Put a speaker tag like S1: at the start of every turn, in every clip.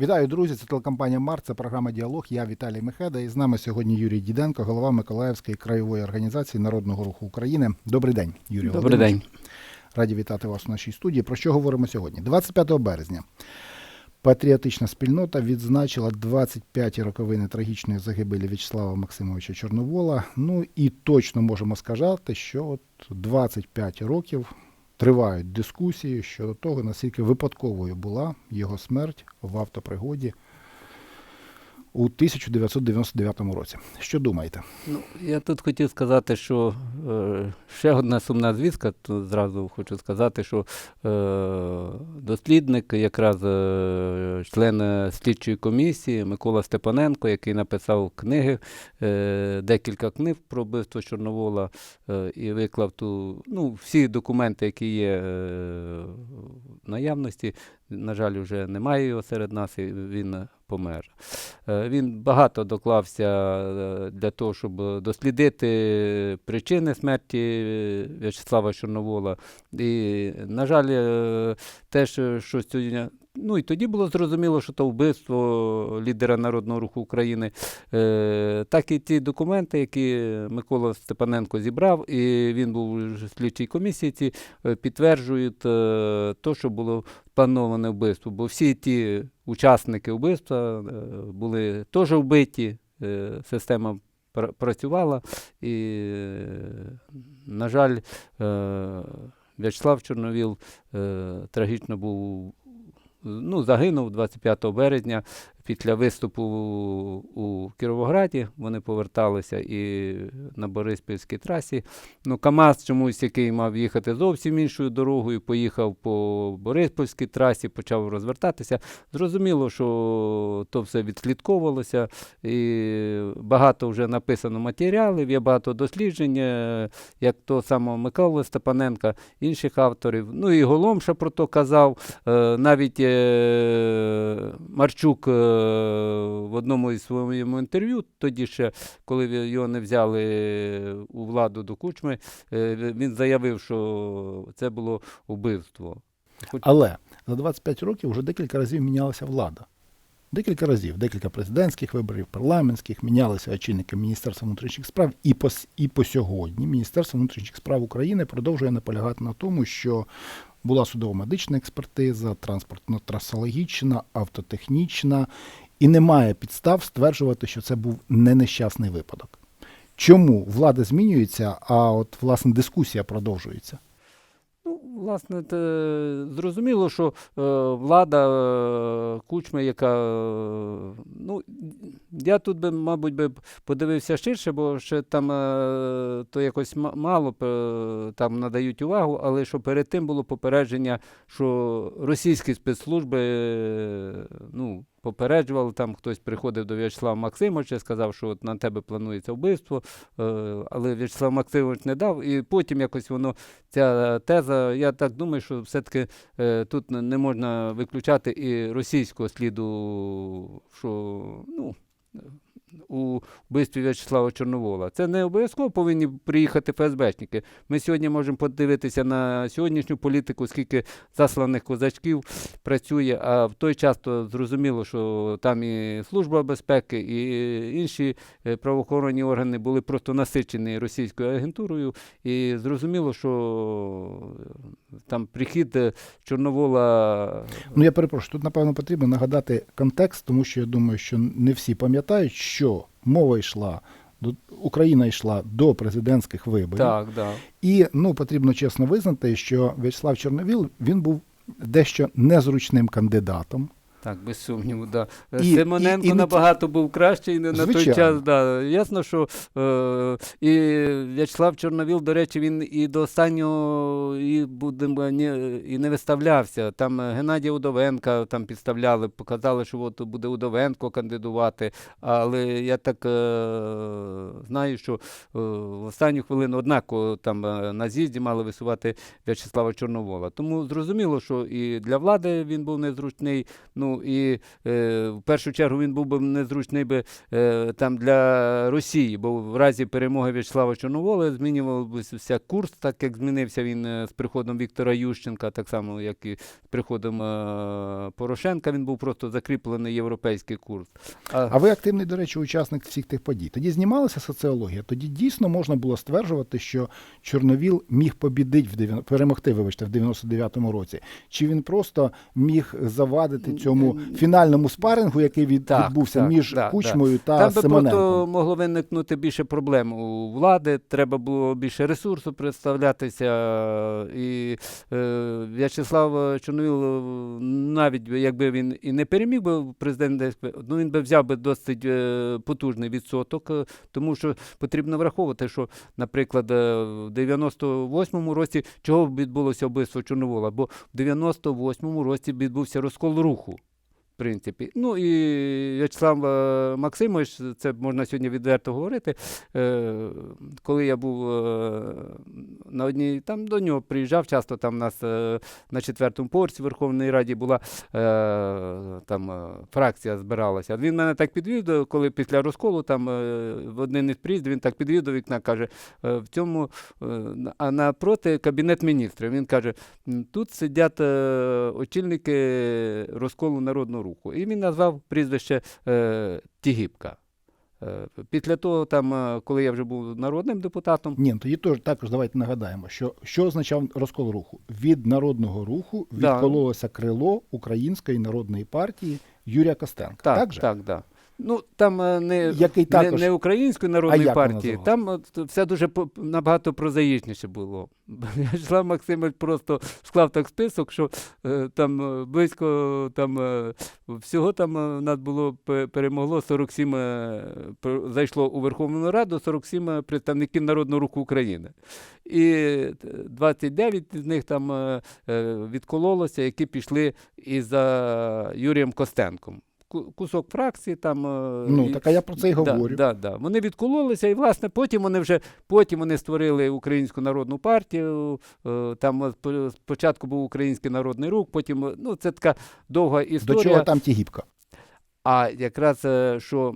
S1: Вітаю, друзі! Це телекомпанія Март, це програма Діалог. Я Віталій Мехеда. І з нами сьогодні Юрій Діденко, голова Миколаївської краєвої організації Народного руху України. Добрий день, Юрій
S2: Добрий день.
S1: Раді вітати вас у нашій студії. Про що говоримо сьогодні? 25 березня. Патріотична спільнота відзначила 25 роковини трагічної загибелі В'ячеслава Максимовича Чорновола. Ну і точно можемо сказати, що от 25 років тривають дискусії щодо того, наскільки випадковою була його смерть в автопригоді у 1999 році. Що думаєте?
S2: Ну, я тут хотів сказати, що е, ще одна сумна звістка. Тут зразу хочу сказати, що е, дослідник, якраз е, член е, слідчої комісії Микола Степаненко, який написав книги, е, декілька книг про вбивство Чорновола е, і виклав ту, ну, всі документи, які є е, в наявності. На жаль, вже немає його серед нас, і він помер. Е, Він багато доклався е, для того, щоб дослідити причини смерті е, В'ячеслава Чорновола. І, на жаль, те, що сьогодні. Ну і тоді було зрозуміло, що то вбивство лідера Народного руху України. Е, так і ті документи, які Микола Степаненко зібрав, і він був в слідчій комісії, ці е, підтверджують е, то, що було плановане вбивство. Бо всі ті учасники вбивства е, були теж вбиті, е, система пр- працювала, і, на жаль, е, В'ячеслав Чорновіл е, трагічно був. Ну, загинув 25 березня після виступу у Кіровограді. Вони поверталися і на Бориспільській трасі. Ну, КАМАЗ чомусь, який мав їхати зовсім іншою дорогою, поїхав по Бориспільській трасі, почав розвертатися. Зрозуміло, що то все відслідковувалося, і багато вже написано матеріалів, є багато досліджень, е, як то самого Миколи Степаненка, інших авторів. Ну і Голомша про то казав. Е, Навіть е, Марчук в одному із своєму інтерв'ю, тоді ще, коли його не взяли у владу до кучми, е, він заявив, що це було вбивство. Хоч-
S1: Але за 25 років вже декілька разів мінялася влада. Декілька разів, декілька президентських виборів, парламентських, мінялися очільники Міністерства внутрішніх справ. І по, і по сьогодні Міністерство внутрішніх справ України продовжує наполягати на тому, що була судово-медична експертиза, транспортно-трасологічна, автотехнічна, і немає підстав стверджувати, що це був не нещасний випадок. Чому влада змінюється, а от власне дискусія продовжується?
S2: Власне, зрозуміло, що е, влада е, кучми, яка. е, ну, я тут би, мабуть, би подивився ширше, бо ще там то якось ма- мало там надають увагу, але що перед тим було попередження, що російські спецслужби ну, попереджували, там хтось приходив до В'ячеслава Максимовича, сказав, що от на тебе планується вбивство, е, але В'ячеслав Максимович не дав, і потім якось воно ця теза, я так думаю, що все-таки е, тут не- не можна виключати і російського сліду, що ну, у вбивстві В'ячеслава Чорновола. Це не обов'язково повинні приїхати ФСБшники. Ми сьогодні можемо подивитися на сьогоднішню політику, скільки засланих козачків працює, а в той час то зрозуміло, що там і Служба безпеки, і інші е, правоохоронні органи були просто насичені російською агентурою. І зрозуміло, що е, там прихід е, Чорновола.
S1: Ну, я перепрошую, тут, напевно, потрібно нагадати контекст, тому що я думаю, що не всі пам'ятають, що мова йшла, до, Україна йшла до президентських виборів.
S2: Так, да.
S1: І ну, потрібно чесно визнати, що В'ячеслав Чорновіл він був дещо незручним кандидатом.
S2: Так, без сумніву, да. Е,
S1: І-
S2: Симоненко
S1: і- і не
S2: набагато був кращий на, на той час. Да. Ясно, що е, і В'ячеслав Чорновіл, до речі, він і до останнього і, будемо, ні, і не виставлявся. Там е, Геннадія Удовенка там підставляли, показали, що от буде Удовенко кандидувати. Але я так е, знаю, що е, в останню хвилину однаково там е, на з'їзді мали висувати В'ячеслава Чорновола. Тому зрозуміло, що і для влади він був незручний. Ну Ну і е, в першу чергу він був би незручний би е, там для Росії, бо в разі перемоги В'ячеслава Чорновола змінювався курс, так як змінився він е, з приходом Віктора Ющенка, так само, як і з приходом е, Порошенка. Він був просто закріплений європейський курс. А,
S1: А ви активний, до речі, учасник всіх тих подій. Тоді знімалася соціологія. Тоді дійсно можна було стверджувати, що Чорновіл міг побідити в 90 перемогти, вибачте, в 99-му році. Чи він просто міг завадити цьому фінальному спарингу, який від,
S2: Так,
S1: відбувся
S2: так,
S1: між
S2: да,
S1: Кучмою та
S2: Там би просто могло виникнути більше проблем у влади, треба було більше ресурсу представлятися. І е, В'ячеслав Чорновіл, навіть якби він і не переміг би президент, ну він би взяв би досить е, потужний відсоток, е, тому що потрібно враховувати, що, наприклад, е, в 98-му році чого відбулося вбивство Чорновола? Бо в 98-му році відбувся розкол руху. Принципі. Ну і В'ячеслав е, Максимович, це можна сьогодні відверто говорити. Е, коли я був е, на одній, там до нього приїжджав часто, там у нас на четвертому поверсі в Верховній Раді була там фракція збиралася. Він мене так підвів, коли після розколу, там в один із приїзд він так підвів до вікна, каже, в цьому, а напроти кабінет міністрів. Він каже, Тут сидять очільники розколу народного руху. І він назвав прізвище е, Тігіпка. Е, після того, там, е, коли я вже був народним депутатом,
S1: Ні, ну тоді теж також давайте нагадаємо, що що означав розкол руху? Від народного руху відкололося крило Української народної партії Юрія Костенка.
S2: так,
S1: так
S2: так,
S1: же?
S2: так, да. Ну, там е, не,
S1: Який
S2: не,
S1: також-
S2: не Української народної партії, там все дуже набагато прозаїчніше було. В'ячеслав Максимович просто склав так список, що е, там е, близько там, всього там нас було перемогло 47, е, зайшло у Верховну Раду 47 е, представників Народного руху України. І е, 29 з них там відкололося, які пішли із за Юрієм Костенком. Ку- Кусок фракції там. е,
S1: Ну
S2: і-
S1: так а я про це і говорю.
S2: Да, да, да. Вони відкололися, і власне потім вони вже потім вони створили Українську народну партію. е, Там е, спочатку був Український народний рух, потім ну це така довга історія.
S1: До чого там Тігіпка?
S2: А якраз що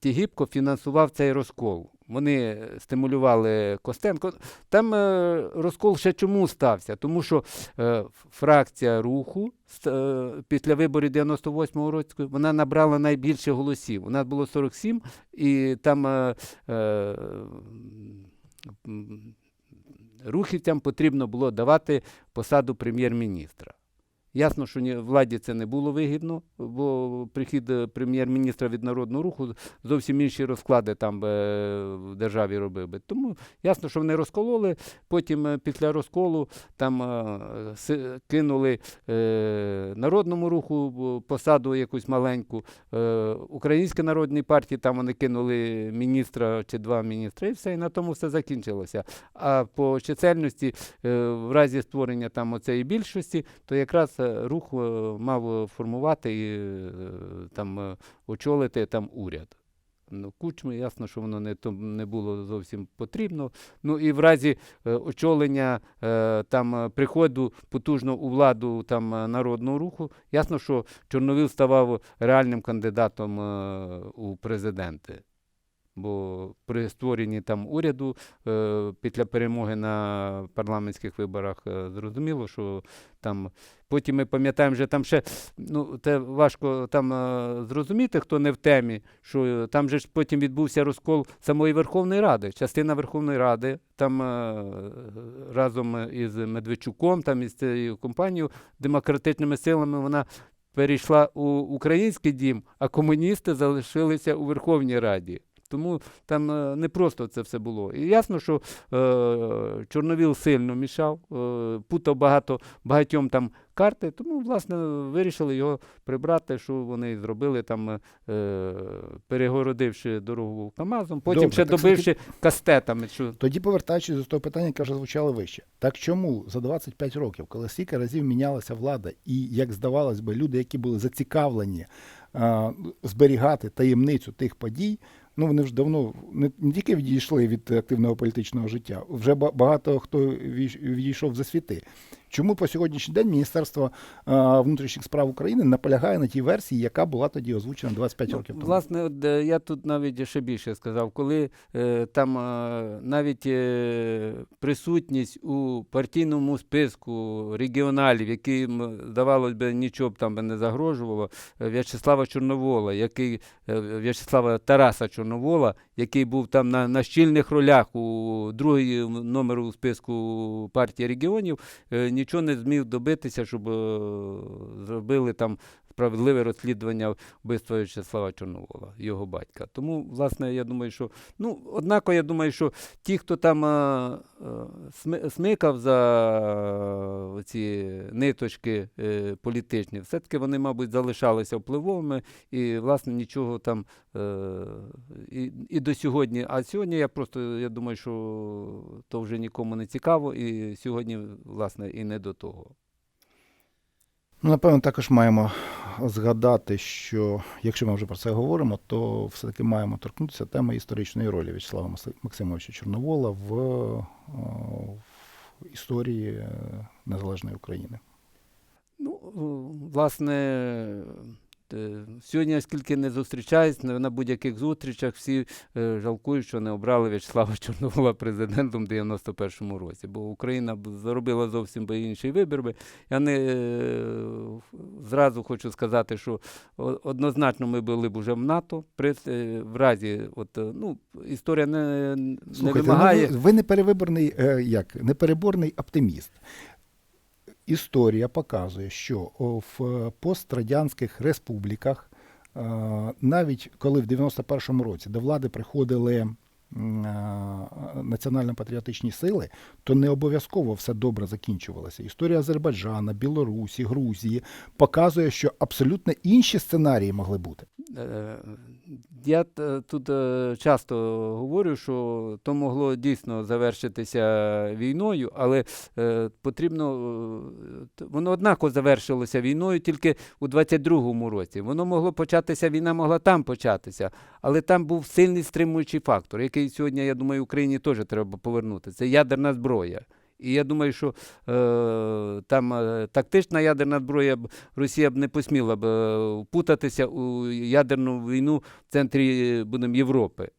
S2: Тігіпко фінансував цей розкол. Вони стимулювали Костенко. Там е, розкол ще чому стався? Тому що е, фракція руху е, після виборів 98-го року вона набрала найбільше голосів. У нас було 47, і там рухівцям потрібно було давати посаду прем'єр-міністра. Ясно, що ні, владі це не було вигідно, бо прихід е, прем'єр-міністра від народного руху зовсім інші розклади там би в державі робив би. Тому ясно, що вони розкололи. Потім е, після розколу там е, кинули е, народному руху посаду якусь маленьку. Е, Українській народній партії там вони кинули міністра чи два міністри, і все, і на тому все закінчилося. А по чисельності, е, в разі створення там оцеї більшості, то якраз е, рух е, мав формувати і е, там е, очолити там уряд. Ну, кучми, ясно, що воно не, не було зовсім потрібно. Ну і в разі е, очолення е, там приходу потужно у владу там народного руху, ясно, що Чорновіл ставав реальним кандидатом е, у президенти. Бо при створенні там уряду е, після перемоги на парламентських виборах е, зрозуміло, що там потім ми пам'ятаємо, що там ще ну це важко там е, зрозуміти, хто не в темі, що там же ж потім відбувся розкол самої Верховної Ради. Частина Верховної Ради там е, разом із Медведчуком, там із цією компанією, демократичними силами вона перейшла у український дім, а комуністи залишилися у Верховній Раді. Тому там е, не просто це все було. І ясно, що е, Чорновіл сильно мішав, е, путав багато багатьом там карти, тому, власне, вирішили його прибрати, що вони зробили там, е, перегородивши дорогу КАМАЗом, потім
S1: Добре,
S2: ще
S1: так
S2: добивши кастетами. Що...
S1: Тоді, повертаючись до того питання, яке вже звучало вище. Так чому за 25 років, коли стільки разів мінялася влада, і як здавалось би, люди, які були зацікавлені а, зберігати таємницю тих подій, ну вони вже давно не, не тільки відійшли від активного політичного життя, вже багато хто відійшов за світи. Чому по сьогоднішній день Міністерство е, внутрішніх справ України наполягає на тій версії, яка була тоді озвучена 25
S2: Ну,
S1: років тому?
S2: Власне, от, е, я тут навіть ще більше сказав, коли е, там е, навіть е, присутність у партійному списку регіоналів, яким, здавалось би, нічого б там не загрожувало, е, В'ячеслава Чорновола, який е, В'ячеслава Тараса Чорновола, який був там на, на щільних ролях у другий номер у списку партії регіонів, е, нічого не зміг добитися, щоб е, зробили там справедливе розслідування вбивства В'ячеслава Чорновола, його батька. Тому, власне, я думаю, що ну, однако, я думаю, що ті, хто там е, сми- смикав за ці ниточки е, політичні, все-таки вони, мабуть, залишалися впливовими і, власне, нічого там е, і, і до сьогодні. А сьогодні я просто я думаю, що то вже нікому не цікаво, і сьогодні, власне, і не до того.
S1: Ну, напевно, також маємо згадати, що якщо ми вже про це говоримо, то все-таки маємо торкнутися теми історичної ролі В'ячеслава Максимовича Чорновола в, е, в історії е, незалежної України.
S2: Ну, власне, е, сьогодні, я скільки не зустрічаюсь, на будь-яких зустрічах всі е, жалкують, що не обрали В'ячеслава Чорновола президентом в 91-му році, бо Україна зробила зовсім би інший вибір. би. Я не е, зразу хочу сказати, що однозначно ми були б уже в НАТО. При, е, в разі, от, е, ну, історія не, не
S1: Слухайте,
S2: вимагає.
S1: ну, ви, ви неперевиборний, е, як, непереборний оптиміст. Історія показує, що в пострадянських республіках, е, навіть коли в 91-му році до влади приходили національно-патріотичні сили, то не обов'язково все добре закінчувалося. Історія Азербайджана, Білорусі, Грузії показує, що абсолютно інші сценарії могли бути.
S2: Е, Я тут е, часто говорю, що то могло дійсно завершитися війною, але е, потрібно е, воно однаково завершилося війною тільки у 22-му році. Воно могло початися, війна могла там початися, але там був сильний стримуючий фактор, який сьогодні, я думаю, Україні теж треба повернути. Це ядерна зброя. І я думаю, що е, там е, тактична ядерна зброя Росія б не посміла б е, впутатися у ядерну війну в центрі будемо, Європи.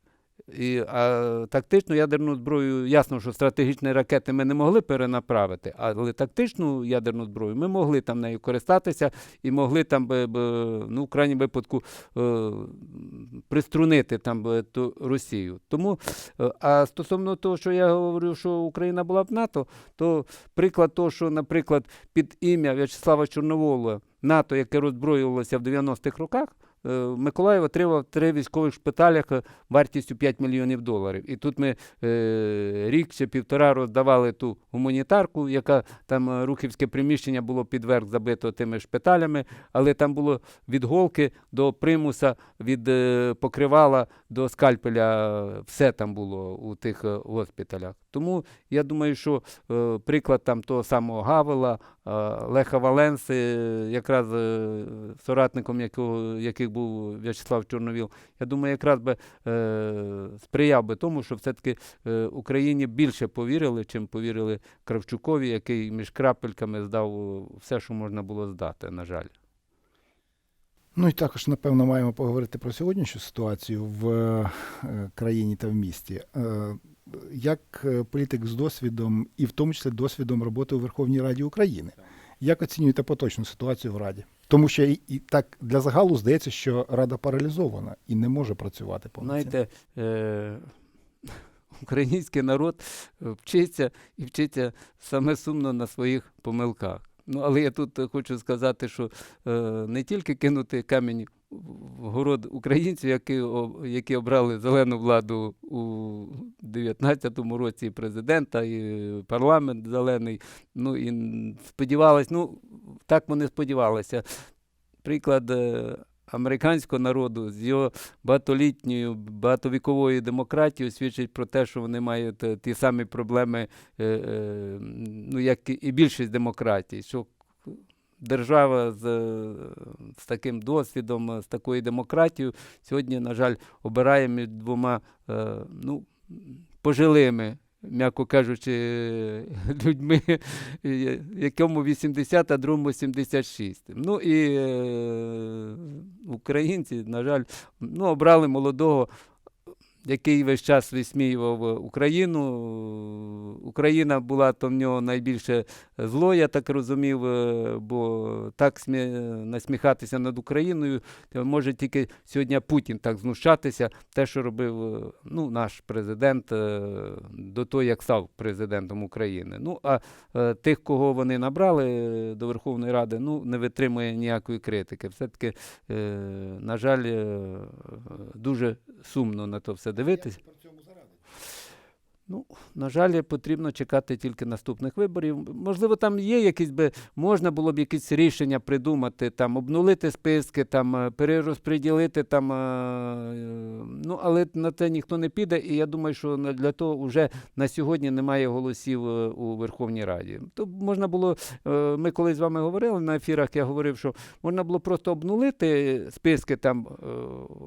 S2: І, а тактичну ядерну зброю, ясно, що стратегічні ракети ми не могли перенаправити, але тактичну ядерну зброю ми могли там нею користатися і могли там ну, в крайньому випадку е, приструнити там ту Росію. Тому, е, а стосовно того, що я говорю, що Україна була в НАТО, то приклад того, що, наприклад, під ім'я В'ячеслава Чорновола НАТО, яке роззброювалося в 90-х роках, Миколаїв отримав три військових шпиталях е, вартістю 5 мільйонів доларів. І тут ми е, рік чи півтора роздавали ту гуманітарку, яка там е, рухівське приміщення було підверх забито тими шпиталями, але там було від голки до примуса, від е, покривала до скальпеля, е, все там було у тих е, госпіталях. Тому я думаю, що е, приклад там того самого Гавела, е, Леха Валенси, е, якраз е, соратником якого, яких був В'ячеслав Чорновіл, я думаю, якраз би е, сприяв би тому, що все-таки е, Україні більше повірили, чим повірили Кравчукові, який між крапельками здав все, що можна було здати, на жаль.
S1: Ну і також, напевно, маємо поговорити про сьогоднішню ситуацію в е, країні та в місті. Е, Як е, політик з досвідом, і в тому числі досвідом роботи у Верховній Раді України, як оцінюєте поточну ситуацію в Раді? Тому що і, і так для загалу здається, що Рада паралізована і не може працювати повноцінно.
S2: Знаєте, е, український народ е, вчиться і вчиться саме сумно на своїх помилках. Ну, але я тут е, хочу сказати, що е, не тільки кинути камінь в город українців, які, які обрали зелену владу у 19-му році, президента, і парламент зелений. Ну і сподівалися, ну так вони сподівалися. Приклад е, американського народу з його багатолітньою, багатовіковою демократією свідчить про те, що вони мають е, ті самі проблеми, е, е, ну, як і- більшість демократій. Що держава з, з таким досвідом, з такою демократією сьогодні, на жаль, обирає між двома ну, пожилими м'яко кажучи, людьми, якому 80, а другому 76. Ну і е, українці, на жаль, ну, обрали молодого, який весь час висміював Україну. Україна була то в нього найбільше зло, я так розумів, е, бо так смі... насміхатися над Україною може тільки сьогодні Путін так знущатися, те, що робив е, ну, наш президент е, до того, як став президентом України. Ну, а е, тих, кого вони набрали е, до Верховної Ради, ну, не витримує ніякої критики. Все-таки, е, на жаль, е, дуже сумно на то все дивитися. Ну, на жаль, потрібно чекати тільки наступних виборів. Можливо, там є якісь би, можна було б якісь рішення придумати, там обнулити списки, там е, перерозподілити там. е, е, Ну, але на це ніхто не піде, і я думаю, що для того вже на сьогодні немає голосів у Верховній Раді. То можна було, ми колись з вами говорили на ефірах, я говорив, що можна було просто обнулити списки там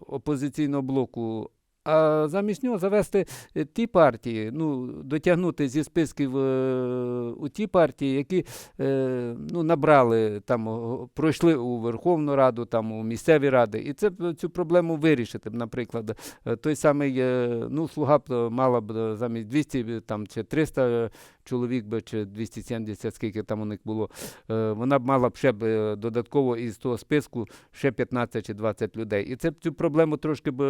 S2: опозиційного блоку. А замість нього завести е, ті партії, ну, дотягнути зі списків е, у ті партії, які е, ну, набрали, там, пройшли у Верховну Раду, там, у місцеві ради. І це цю проблему вирішити. Наприклад, Е, той самий е, ну, слуга б мала б е, замість 200 там, чи 300 чоловік би, чи 270, скільки там у них було, е, вона б мала б ще б додатково із того списку ще 15 чи 20 людей. І це б цю проблему трошки б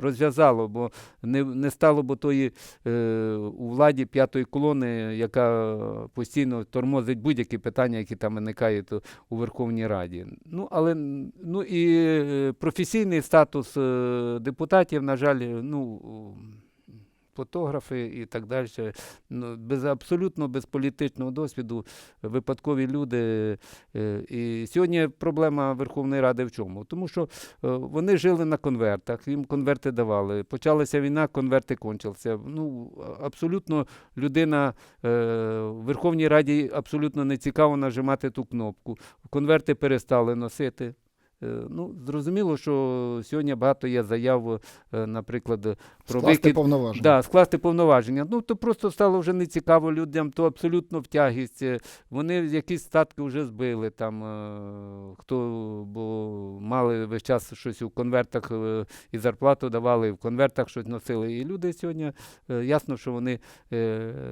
S2: розв'язало, бо не, не стало б тої е, у владі п'ятої колони, яка постійно тормозить будь-які питання, які там виникають у- Верховній Раді. Ну, але ну, і е, професійний статус е, депутатів, на жаль, ну. Фотографи і так далі, ну, без абсолютно без політичного досвіду, випадкові люди. Е, І сьогодні проблема Верховної Ради в чому? Тому що е, вони жили на конвертах, їм конверти давали. Почалася війна, конверти кончилися. Ну, абсолютно людина е, в Верховній Раді абсолютно не цікаво нажимати ту кнопку. Конверти перестали носити. Е, Ну, зрозуміло, що сьогодні багато є заяв, е, наприклад, про
S1: Скласти
S2: викид
S1: повноваження.
S2: Да, скласти повноваження. Ну, то просто стало вже не цікаво людям, то абсолютно втягість. Вони якісь статки вже збили там, е, хто бо мали весь час щось у конвертах і зарплату давали, і в конвертах щось носили. І люди сьогодні ясно, що вони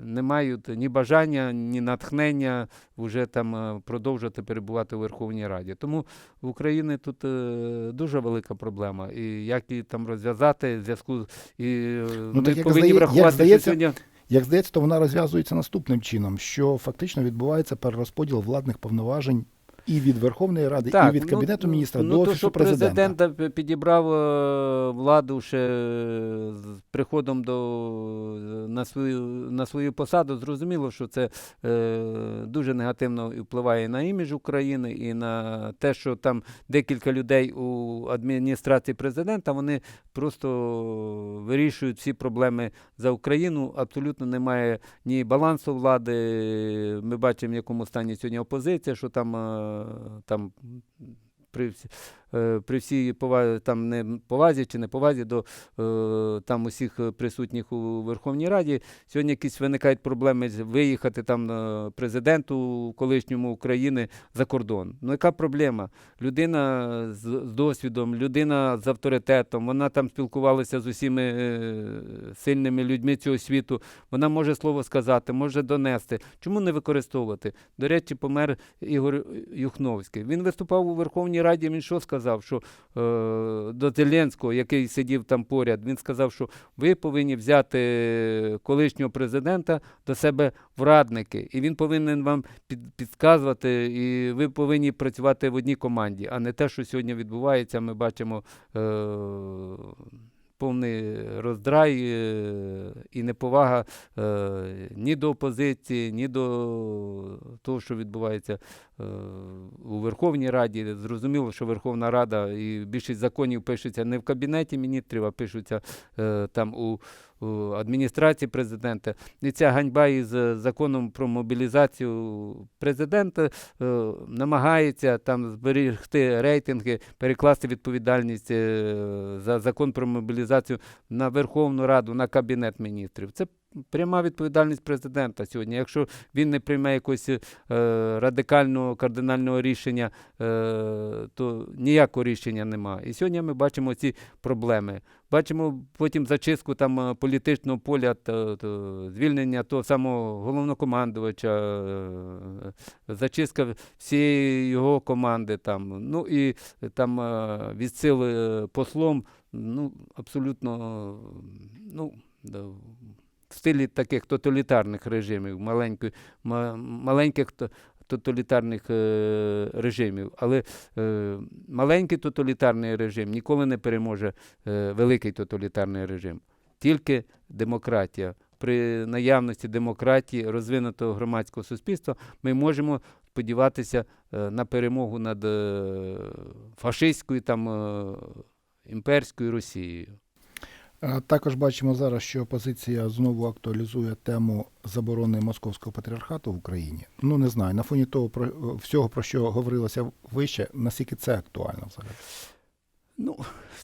S2: не мають ні бажання, ні натхнення вже там продовжувати перебувати у Верховній Раді. Тому в Україні тут е, дуже велика проблема. І як її там розв'язати в зв'язку і е,
S1: Ну, так
S2: ми
S1: як
S2: повинні
S1: як
S2: врахувати,
S1: здається,
S2: що сьогодні
S1: Як здається, то вона розв'язується наступним чином, що фактично відбувається перерозподіл владних повноважень і від Верховної Ради, і від Кабінету міністра
S2: ну,
S1: до
S2: то, що
S1: президента.
S2: президента підібрав е, владу ще з приходом до, на, свою, на свою посаду, зрозуміло, що це е, дуже негативно впливає на імідж України і на те, що там декілька людей у адміністрації президента, вони просто вирішують всі проблеми за Україну. Абсолютно немає ні балансу влади. Ми бачимо, в якому стані сьогодні опозиція, що там, е, там при, всі- при всій повазі, там не повазі чи не повазі до е, там усіх е, присутніх у Верховній Раді. Сьогодні якісь виникають проблеми виїхати там е, президенту колишньому України за кордон. Ну яка проблема? Людина з, досвідом, людина з авторитетом, вона там спілкувалася з усіма е, сильними людьми цього світу. Вона може слово сказати, може донести. Чому не використовувати? До речі, помер Ігор Юхновський. Він виступав у Верховній Раді. Він що сказав? Що е, до Зеленського, який сидів там поряд, він сказав, що ви повинні взяти колишнього президента до себе в радники, і він повинен вам під, підказувати, і ви повинні працювати в одній команді, а не те, що сьогодні відбувається. Ми бачимо. Е, Повний роздрай е, і неповага е, ні до опозиції, ні до того, що відбувається е, у Верховній Раді. Зрозуміло, що Верховна Рада і більшість законів пишуться не в кабінеті міністрів, а пишуться там у адміністрації президента. І ця ганьба із е, законом про мобілізацію президента е, намагається там зберегти рейтинги, перекласти відповідальність е, за закон про мобілізацію на Верховну Раду, на Кабінет міністрів. Це пряма відповідальність президента сьогодні. Якщо він не прийме якогось е, радикального кардинального рішення, е, то ніякого рішення немає. І сьогодні ми бачимо ці проблеми. Бачимо потім зачистку там е, політичного поля, то, то, звільнення того самого головнокомандувача, е, зачистка всієї його команди там. Ну і е, там е, відсил е, послом, ну, абсолютно, е, ну, в стилі таких тоталітарних режимів, маленьких то- тоталітарних е, режимів. Але е, маленький тоталітарний режим ніколи не переможе е, великий тоталітарний режим. Тільки демократія. При наявності демократії, розвинутого громадського суспільства, ми можемо сподіватися е, на перемогу над е, фашистською там е, імперською Росією.
S1: Також бачимо зараз, що опозиція знову актуалізує тему заборони московського патріархату в Україні. Ну не знаю, на фоні того про всього, про що говорилося вище, наскільки це актуально взагалі.
S2: Ну,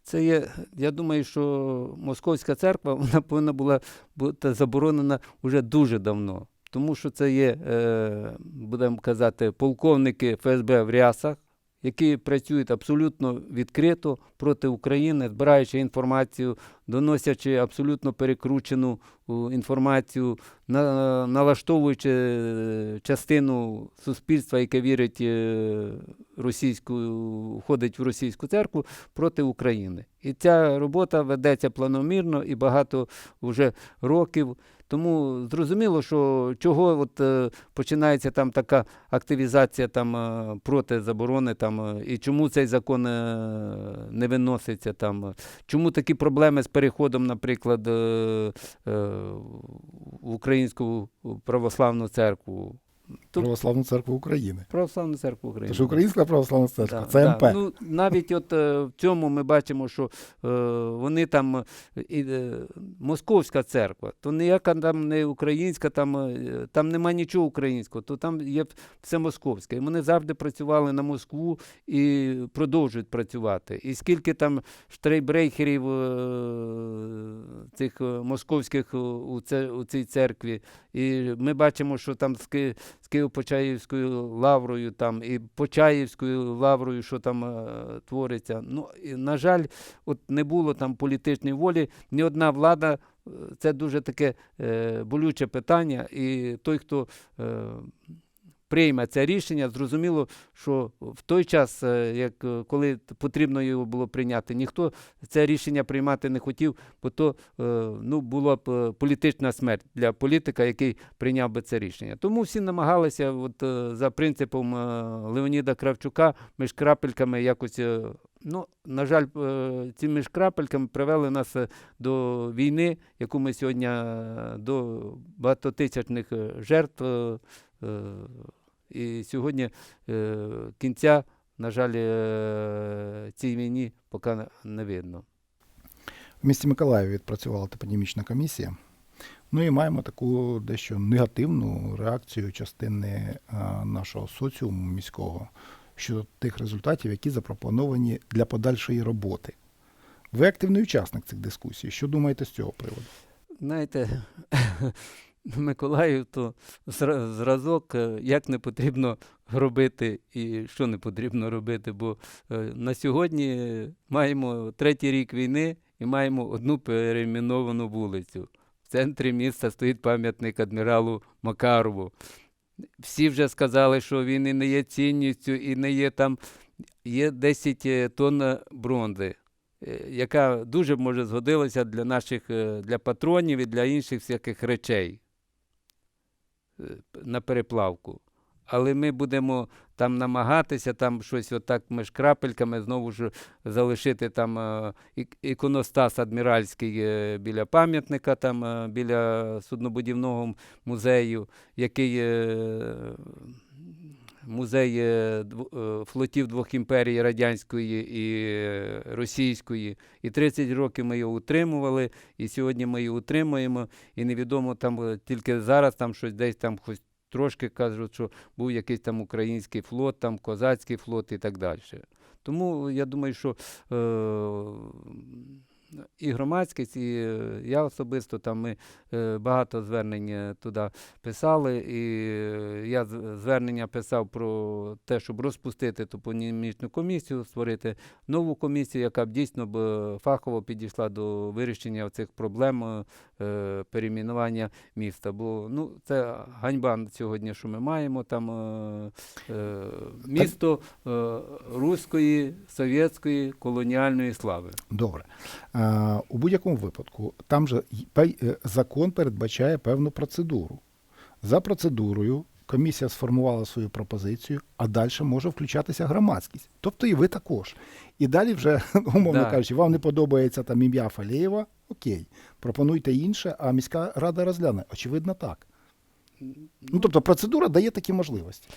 S2: це є, я думаю, що Московська церква вона повинна була бути заборонена вже дуже давно. Тому що це є, е, будемо казати, полковники ФСБ в рясах, які працюють абсолютно відкрито проти України, збираючи інформацію, доносячи абсолютно перекручену інформацію, на, налаштовуючи е, частину суспільства, яке вірить е, російську, входить в російську церкву проти України. І ця робота ведеться планомірно і багато вже років. Тому зрозуміло, що чого от, е, починається там така активізація там, е, проти заборони, там, е, і чому цей закон не виноситься, там, чому такі проблеми з переходом, наприклад, в Українську православну церкву. Тут
S1: Православну церкву України.
S2: православну церкву України.
S1: Тож Українська православна церква,
S2: Да,
S1: це
S2: да. Ну, навіть от е, в цьому ми бачимо, що е, вони там, і, е, московська церква, то ніяка там не українська, там, е, там нема нічого українського, то там є все московське. І вони завжди працювали на Москву і продовжують працювати. І скільки там штрейбрейхерів е, цих е, московських у, це, у цій церкві. І ми бачимо, що там Києво-Почаївською лаврою, там і Почаївською лаврою, що там е, твориться. Ну, і, на жаль, от не було там політичної волі. Ні одна влада. е, Це дуже таке е, болюче питання, і той, хто е, прийме це рішення, зрозуміло, що в той час, е, як е, коли потрібно його було прийняти, ніхто це рішення приймати не хотів, бо то е, ну, була б політична смерть для політика, який прийняв би це рішення. Тому всі намагалися, от, за принципом Леоніда Кравчука, між крапельками якось. Ну, на жаль, ці між крапельками привели нас до війни, яку ми сьогодні до багатотисячних жертв. Е, е, І сьогодні е, кінця, на жаль, е, цій війні поки не- видно.
S1: В місті Миколаєві відпрацювала топонімічна комісія. Ну і маємо таку дещо негативну реакцію частини а, нашого соціуму міського щодо тих результатів, які запропоновані для подальшої роботи. Ви активний учасник цих дискусій. Що думаєте з цього приводу?
S2: Знаєте, Миколаїв то зразок, е, як не потрібно робити і що не потрібно робити. Бо е, на сьогодні маємо третій рік війни і маємо одну перейменовану вулицю. В центрі міста стоїть пам'ятник адміралу Макарову. Всі вже сказали, що він і не є цінністю, і не є там. Є 10 тонн бронзи е, яка дуже може згодилася для наших е, для патронів і для інших всяких речей е, на переплавку. Але ми будемо там намагатися, там щось отак між крапельками знову ж залишити там е, іконостас адміральський е, біля пам'ятника, там е, біля суднобудівного музею, який музей е, е, флотів двох імперій радянської і російської. І 30 років ми його утримували, і сьогодні ми його утримуємо. І невідомо там е, тільки зараз там щось десь там хоч трошки кажуть, що був якийсь там український флот, там козацький флот і так далі. Тому я думаю, що е, і громадськість, і е, я особисто там ми е, багато звернень е, туди писали. І я звернення писав про те, щоб розпустити топонімічну комісію, створити нову комісію, яка б дійсно б фахово підійшла до вирішення цих проблем перейменування міста. Бо ну, це ганьба сьогодні, що ми маємо там місто руської, совєтської, колоніальної слави.
S1: Добре. У будь-якому випадку, там же е, закон передбачає певну процедуру. За процедурою комісія сформувала свою пропозицію, а далі може включатися громадськість. Тобто і ви також. І далі вже, умовно
S2: Да.
S1: кажучи, вам не подобається там ім'я Фалєєва, окей, пропонуйте інше, а міська рада розгляне. Очевидно, так. Ну, тобто процедура дає такі можливості.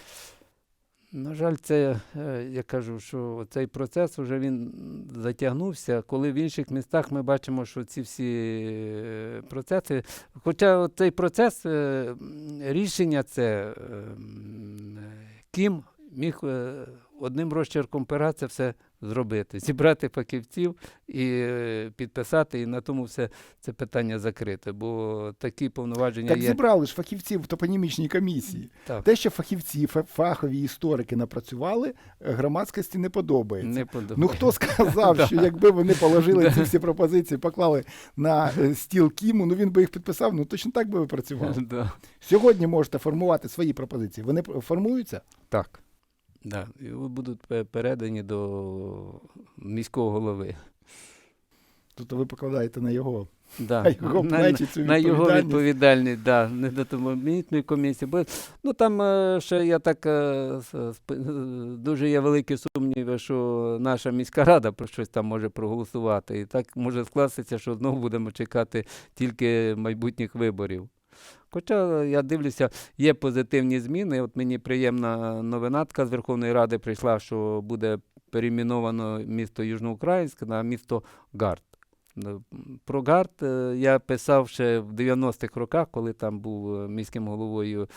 S2: На жаль, це е, я кажу, що цей процес вже він затягнувся. Коли в інших містах ми бачимо, що ці всі е, процеси, хоча цей процес е, рішення це ким е, Кім міг одним розчерком пера це все зробити, зібрати фахівців і е, підписати, і на тому все це питання закрите. Бо такі повноваження
S1: Так
S2: є.
S1: зібрали ж фахівців в топонімічній комісії.
S2: Так,
S1: Те, що фахівці, фахові історики напрацювали, е, громадськості не подобається.
S2: не подобається.
S1: Ну хто сказав, що якби вони положили ці всі пропозиції, поклали на е, стіл Кіму, ну він би їх підписав, ну точно так би ви працювали. Сьогодні можете формувати свої пропозиції. Вони формуються?
S2: Так. Да. І будуть передані до міського голови.
S1: Тобто ви покладаєте на його,
S2: Да.
S1: на його
S2: на,
S1: плечі цю
S2: на його
S1: відповідальність.
S2: відповідальність, да, не до томомітної комісії. Бо, ну там е, ще я так е, е, дуже є великі сумніви, що наша міська рада про щось там може проголосувати. І так може скластися, що знову будемо чекати тільки майбутніх виборів. Хоча я дивлюся, є позитивні зміни. От мені приємна новина така з Верховної Ради прийшла, що буде перейменовано місто Южноукраїнськ на місто Гард. Е, Про Гард е, я писав ще в 90-х роках, коли там був е, міським головою,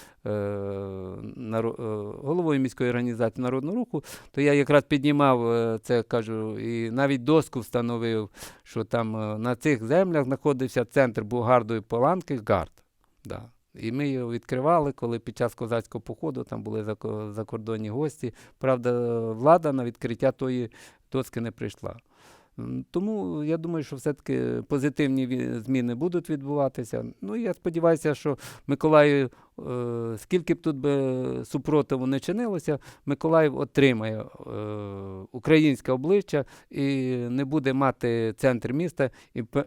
S2: головою міської організації Народного руху, то я якраз піднімав це, кажу, і навіть доску встановив, що там на цих землях знаходився центр Бугардої Паланки Гард. Да. І ми його відкривали, коли під час козацького походу там були зако- закордонні гості. Правда, влада на відкриття тої доски не прийшла. Тому я думаю, що все-таки позитивні зміни будуть відбуватися. Ну я сподіваюся, що Миколаїв, е, скільки б тут би супротиву не чинилося, Миколаїв отримає е, українське обличчя і не буде мати центр міста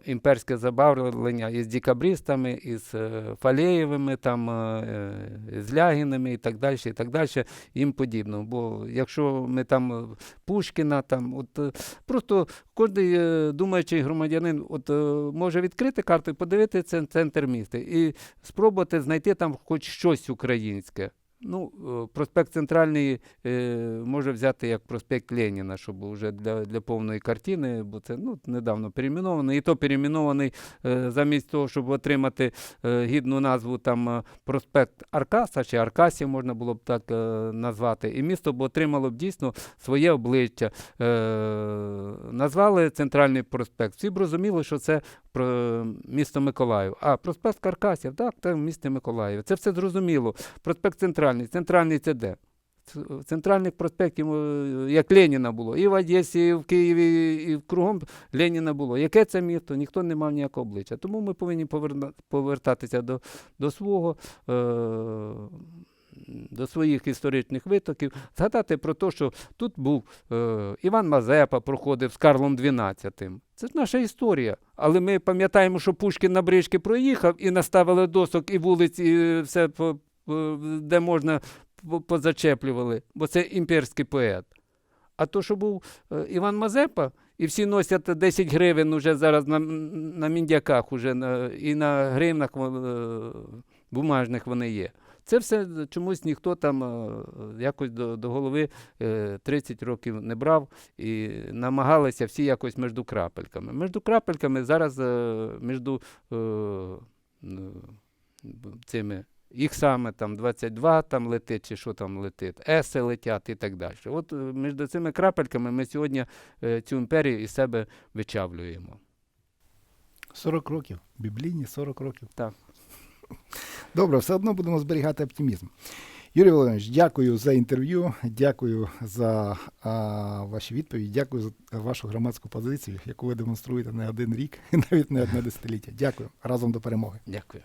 S2: імперське забавлення із декабристами, із е, Фалеєвими, там, е, з Лягіними і так далі, і так далі, їм подібно. Бо якщо ми там е, Пушкіна, там, от, е, просто кожен е, думаючий громадянин от, е, може відкрити карту і подивитися центр міста і спробувати знайти там хоч щось українське. Ну, е, проспект Центральний е, може взяти як проспект Леніна, щоб вже для, для повної картини, бо це ну, недавно перейменований. І то перейменований е, замість того, щоб отримати е, гідну назву там е, проспект Аркаса чи Аркасів можна було б так е, назвати. І місто б отримало б дійсно своє обличчя. Е, назвали центральний проспект. Всі б розуміли, що це про місто Миколаїв. А проспект Каркасів, так, це в місті Миколаїв. Це все зрозуміло. Проспект Центральний. Центральний це де? Ц- Центральних проспектів, е, як Леніна було, і в Одесі, і в Києві, і кругом Леніна було. Яке це місто? Ніхто не мав ніякого обличчя. Тому ми повинні повертатися до, до свого. Е- до своїх історичних витоків, згадати про те, що тут був е, Іван Мазепа, проходив з Карлом XII. Це ж наша історія. Але ми пам'ятаємо, що Пушкін на брички проїхав і наставили досок і вулиць, і все, де можна, позачеплювали, бо це імперський поет. А то, що був е, Іван Мазепа, і всі носять 10 гривень уже зараз на, на міндяках, уже на, і на гривнах е, бумажних вони є. Це все чомусь ніхто там е, якось до, до голови е, 30 років не брав і намагалися всі якось між крапельками. Між крапельками зараз е, між е, цими їх саме там 22 там летить, чи що там летить, еси летять і так далі. От е, між цими крапельками ми сьогодні е, цю імперію із себе вичавлюємо.
S1: 40 років. Біблійні 40 років.
S2: Так.
S1: Добре, все одно будемо зберігати оптимізм. Юрій Володимирович, дякую за інтерв'ю, дякую за а, ваші відповіді, дякую за вашу громадську позицію, яку ви демонструєте не один рік і навіть не одне десятиліття. Дякую. Разом до перемоги.
S2: Дякую.